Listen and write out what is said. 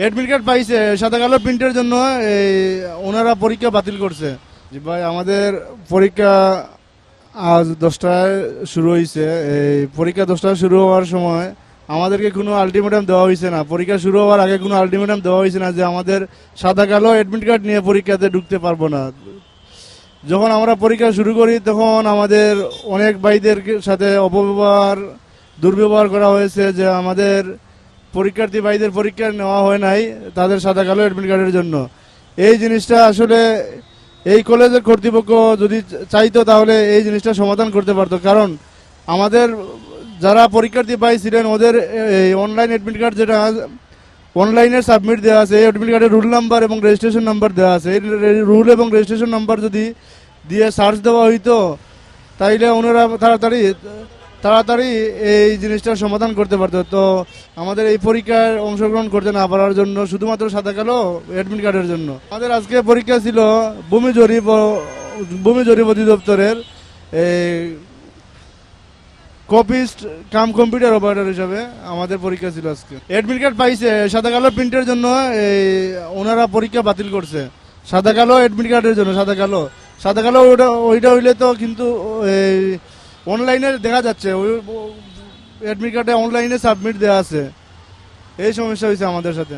Admit card পাইছে, সাদা কালো প্রিন্টের জন্য এই ওনারা পরীক্ষা বাতিল করছে। জি ভাই, আমাদের পরীক্ষা আজ দশটায় শুরু হয়েছে এই পরীক্ষা দশটায় শুরু হওয়ার সময় আমাদেরকে কোনো আলটিমেটাম দেওয়া হয়েছে না। পরীক্ষা শুরু হওয়ার আগে কোনো আলটিমেটাম দেওয়া হয়েছে না যে আমাদের সাদা কালো অ্যাডমিট কার্ড নিয়ে পরীক্ষাতে ঢুকতে পারব না। যখন আমরা পরীক্ষা শুরু করি, তখন আমাদের অনেক ভাইদের সাথে অপব্যবহার, দুর্ব্যবহার করা হয়েছে যে আমাদের পরীক্ষার্থী ভাইদের পরীক্ষা নেওয়া হয় নাই, তাদের সাদা কালো অ্যাডমিট কার্ডের জন্য। এই জিনিসটা আসলে এই কলেজের কর্তৃপক্ষ যদি চাইতো, তাহলে এই জিনিসটা সমাধান করতে পারতো। কারণ আমাদের যারা পরীক্ষার্থী ভাই ছিলেন, ওদের এই অনলাইন অ্যাডমিট কার্ড যেটা অনলাইনে সাবমিট দেওয়া আছে, এই অ্যাডমিট কার্ডের রুল নাম্বার এবং রেজিস্ট্রেশন নাম্বার দেওয়া আছে। এই রুল এবং রেজিস্ট্রেশন নাম্বার যদি দিয়ে সার্চ দেওয়া হইতো, তাইলে ওনারা তাড়াতাড়ি তাড়াতাড়ি এই জিনিসটার সমাধান করতে পারতো। তো আমাদের এই পরীক্ষায় অংশগ্রহণ করতে না পারার জন্য শুধুমাত্র সাদা কালো অ্যাডমিট কার্ডের জন্য। আমাদের আজকে পরীক্ষা ছিল ভূমি জরিপ ভূমি জরিপ অধিদপ্তরের কপিস্ট কাম কম্পিউটার অপারেটর হিসাবে আমাদের পরীক্ষা ছিল আজকে। অ্যাডমিট কার্ড পাইছে, সাদা কালো প্রিন্টের জন্য এই ওনারা পরীক্ষা বাতিল করছে। সাদা কালো অ্যাডমিট কার্ডের জন্য, সাদা কালো। সাদা কালো ওইটা ওইটা হইলে তো কিন্তু এই অনলাইনে দেখা যাচ্ছে, ওই অ্যাডমিট কার্ডে অনলাইনে সাবমিট দেওয়া আছে। এই সমস্যা হয়েছে আমাদের সাথে।